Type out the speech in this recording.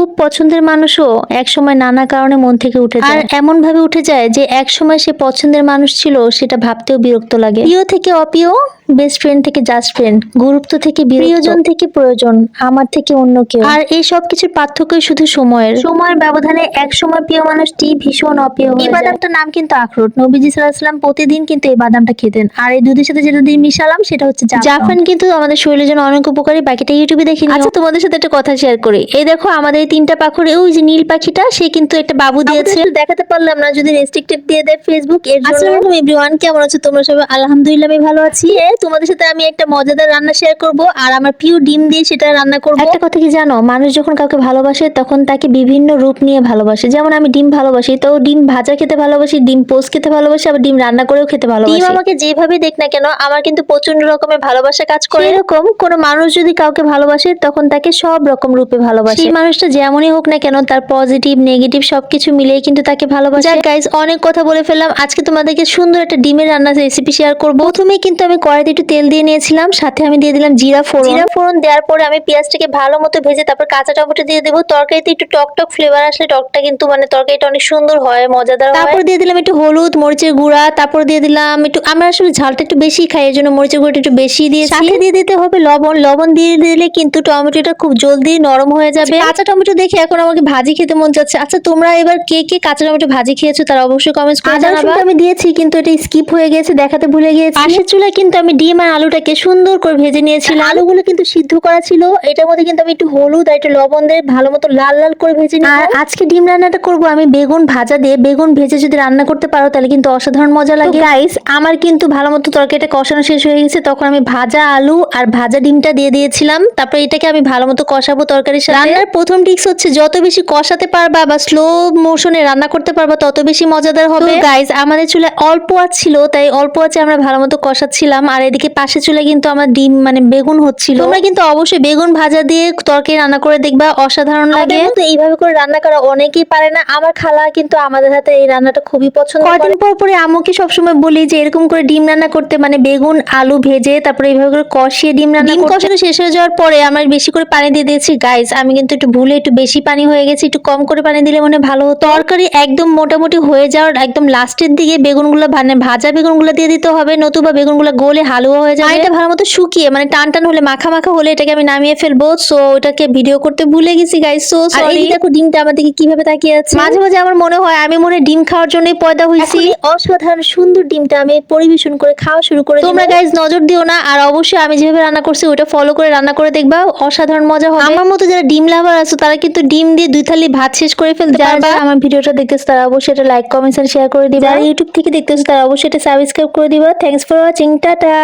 খুব পছন্দের মানুষও এক সময় নানা কারণে মন থেকে উঠে যায়। আর এমন ভাবে উঠে যায় যে এক সময় সে পছন্দের মানুষ ছিল সেটা ভাবতেও বিরক্ত লাগে। প্রিয় থেকে অপ্রিয় বেস্ট ফ্রেন্ড থেকে জাস্ট ফ্রেন্ড গুরুত্ব থেকে প্রিয়জন থেকে প্রয়োজন আমার থেকে অন্য কেউ। আর এই সব কিছুর পার্থক্যই শুধু সময়ের। সময়ের ব্যবধানে এক সময় প্রিয় মানুষটি ভীষণ অপ্রিয় এই বাদামটার নাম কিন্তু আখরোট। নবীজি সাল্লাম প্রতিদিন কিন্তু এই বাদামটা খেতেন। আর এই দুধের সাথে যেটা দিয়ে মিশালাম সেটা হচ্ছে জাফরান। কিন্তু আমাদের শরীরের জন্য অনেক উপকারী বাকিটা ইউটিউবে দেখি আচ্ছা তোমাদের সাথে একটা কথা শেয়ার করি। এই দেখো আমাদের তিনটা পাখরে ওই যে নীল পাখিটা সে কিন্তু একটা বাবু দিয়েছে। দেখাতে পারলাম না যদি রেস্ট্রিক্টেড দিয়ে দেয় ফেসবুক এর জন্য। আসসালামু এভরিওয়ান কেমন আছো? তোমরা সবাই আলহামদুলিল্লাহ আমি ভালো আছি। এ, তোমাদের সাথে আমি একটা মজাদার রান্না শেয়ার করব আর আমার প্রিয় ডিম দিয়ে সেটা রান্না করব। একটা কথা কি জানো? মানুষ যখন কাউকে ভালোবাসে তখন তাকে বিভিন্ন রূপ নিয়ে ভালোবাসে। যেমন আমি ডিম ভালোবাসি তো ডিম ভাজা খেতে ভালোবাসি ডিম পোস্ট খেতে ভালোবাসি আবার ডিম রান্না করেও খেতে ভালোবাসি। ডিম আমাকে যেভাবে দেখ না কেন আমার কিন্তু প্রচণ্ড রকমের ভালোবাসা কাজ করে। এরকম কোনো মানুষ যদি কাউকে ভালোবাসে তখন তাকে সব রকম রূপে ভালোবাসে। সেই মানুষটা যেমনই হোক না কেন তার পজিটিভ নেগেটিভ সবকিছু মিলিয়ে কিন্তু তাকে ভালোবাসে। গাইজ অনেক কথা বলে ফেললাম। আজকে তোমাদেরকে সুন্দর একটা ডিমের রান্নার রেসিপি শেয়ার করব। প্রথমে কিন্তু আমি কড়াইতে একটু তেল দিয়ে নিয়েছিলাম সাথে আমি দিয়ে দিলাম জিরা ফোড়ন। জিরা ফোড়ন দেওয়ার পরে আমি পেঁয়াজটাকে ভালো মতো ভেজে তারপর কাঁচা টমেটো দিয়ে দেবো। তরকারিতে একটু টক টক ফ্লেভার আসলে টকটা কিন্তু মানে তরকারিটা অনেক সুন্দর হয় মজাদার তারপর দিয়ে দিলাম একটু হলুদ মরিচের গুঁড়া তারপর দিয়ে দিলাম একটু আমরা আসলে ঝালটা একটু বেশি খাই এর জন্য মরিচের গুঁড়াটা একটু বেশি দিয়ে সাথে দিয়ে দিতে হবে লবণ। লবণ দিয়ে দিলে কিন্তু টমেটোটা খুব জলদি নরম হয়ে যাবে। কাঁচা টমেটো দেখে এখন আমাকে ভাজি খেতে মন যাচ্ছে আচ্ছা তোমরা এবার কে কে কাঁচা টমেটো ভাজি খেয়েছো তারা অবশ্যই কমেন্টস করে জানাবা। আমি দিয়েছি কিন্তু এটা স্কিপ হয়ে গেছে দেখাতে ভুলে গিয়েছি। পাশের চুলায় কিন্তু আমি ডিম আর আলুটাকে সুন্দর করে ভেজে নিয়েছিলাম। আলুগুলো কিন্তু সিদ্ধ করা ছিল এটার মধ্যে কিন্তু আমি একটু হলুদ আর একটু লবণ দিয়ে ভালো মতো লাল লাল করে ভেজে নিই আর আজকে ডিম রান্নাটা করব আমি বেগুন ভাজা দিয়ে। বেগুন ভেজে যদি রান্না করতে পারো তাহলে কিন্তু অসাধারণ মজা লাগে। গাইস আমার কিন্তু ভালো মতো তরকারিটা কষানো শেষ হয়ে গেছে। তখন আমি ভাজা আলু আর ভাজা ডিমটা দিয়ে দিয়েছিলাম। তারপরে এটাকে আমি ভালো মতো কষাবো তরকারির সাথে। রান্নার প্রথম টিক্স হচ্ছে যত বেশি কষাতে পারবা বা স্লো মোশনে রান্না করতে পারবা তত বেশি মজাদার হবে। গাইস আমাদের চুলায় অল্প আঁচ ছিল তাই অল্প আছে আমরা ভালো মতো কষাচ্ছিলাম। আর এদিকে পাশে চুলে কিন্তু আমার ডিম মানে বেগুন হচ্ছিল। তোমরা কিন্তু অবশ্যই বেগুন ভাজা দিয়ে তরকারি রান্না করে দেখবা অসাধারণ লাগে। তো এইভাবে করে রান্না করা অনেকেই পারে না। আমার খালা কিন্তু আমাদের হাতে এই রান্নাটা খুবই পছন্দ করে। কদিন পর পরে আম্মুকে সবসময় বলি যে এরকম করে ডিম রান্না করতে মানে বেগুন আলু ভেজে তারপরে এইভাবে করে কষিয়ে ডিম রান্না ডিম কষানো শেষ হয়ে যাওয়ার পরে আমরা বেশি করে পানি দিয়ে দিয়েছি। গাইস আমি কিন্তু একটু ভুলে একটু বেশি পানি হয়ে গেছে একটু কম করে পানি দিলে মনে ভালো হতো। তরকারি একদম মোটামুটি হয়ে যাওয়ার একদম লাস্টের দিকে বেগুনগুলো মানে ভাজা বেগুনগুলো দিয়ে দিতে হবে নতুবা বেগুনগুলো গোলে হালুয়া হয়ে যাবে। এটা ভালো মতো শুকিয়ে মানে টান টান হলে মাখা মাখা হলে এটাকে আমি নামিয়ে ফেলব। সো ওটাকে ভিডিও করতে ভুলে গেছি গাইস সো সরি দেখো ডিমটা আমার দিকে কীভাবে তাকিয়ে আছে। মাঝে মাঝে আমার মনে হয় আমি মনে ডিম খাওয়ার জন্যই পয়দা হয়েছি অসাধারণ সুন্দর ডিমটা আমি পরিবেশন করে খাওয়া শুরু করে তোমরা গাইস নজর দিও না আর অবশ্যই আমি যেভাবে রান্না করছি ওটা ফলো করে রান্না করে দেখবা। অসাধারণ মজা হবে। আমার মতো যারা ডিম লাভার আছো তারা কিন্তু ডিম দিয়ে দুই থালি ভাত শেষ করে ফেলতে পারবা। আমার ভিডিওটা দেখতেছো তারা অবশ্যই এটা লাইক কমেন্ট আর শেয়ার করে দিবা। আর ইউটিউব থেকে দেখতেছো তারা অবশ্যই এটা সাবস্ক্রাইব করে দিবা। Thanks for watching tata!